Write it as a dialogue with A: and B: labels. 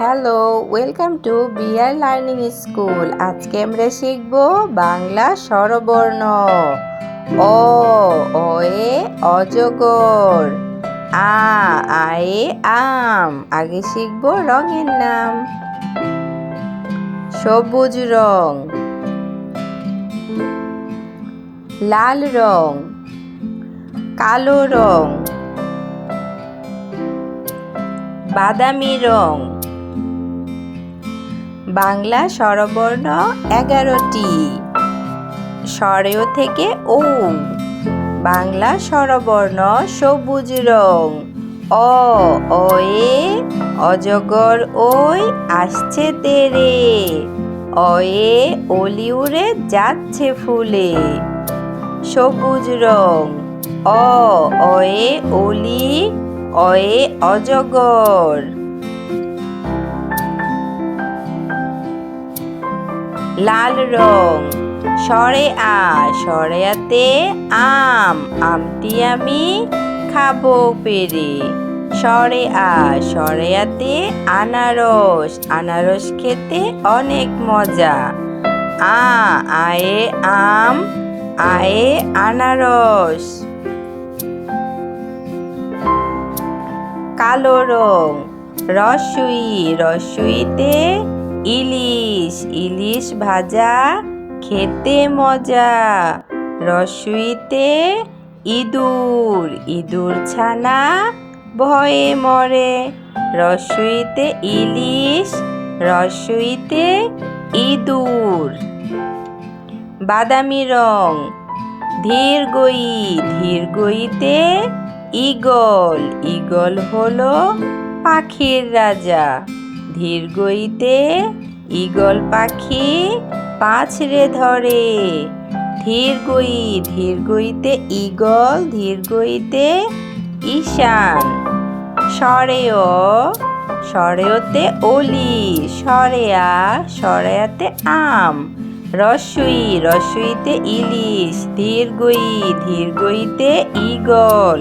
A: Hello, welcome to BR learning school. আজকে আমরা শিখব বাংলা স্বরবর্ণ। অ, অয়ে, অজগর। আ, আয়ে, আম। আগে শিখব রঙের নাম। সবুজ রং। লাল রং। কালো রং। বাদামি রং। বাংলা স্বরবর্ণ এগারোটি। স্বরেও থেকে ও বাংলা স্বরবর্ণ সবুজ রং। অ, অয়ে, অজগর ওই আসছে তেরে। অয়ে, অলি উড়ে যাচ্ছে ফুলে। সবুজ রং। অ, অয়ে, অলি, অয়ে, অজগর। লাল রং। সরে আ, সরেয়াতে আম। আমটি আমি খাব পেরে। সরে আ, সরেয়াতে আনারস। আনারস খেতে অনেক মজা। আ, আয়ে আম, আয়ে আনারস। কালো রং। রসুই, রসুইতে ইলিশ ইলিশ ভাজা, খেতে মজা। রসুইতে ইঁদুর ইঁদুর ছানা ভয়ে মরে। রসুইতে ইলিশ, রসুইতে ইঁদুর। বাদামি রং ধীর গই ধীর গইতে ইগল ইগল হলো পাখির রাজা। ধীর গইতে ইগল পাখি পাছড়ে ধরে। ধীর গই, ধীর গইতে ইগল ধীর গইতে ঈশান। সরেয় সরেয়তে অলি, সরেয়া, সরেয়াতে আম। রসুই, রসুইতে ইলিশ, ধীর গই, ধীর গইতে ইগল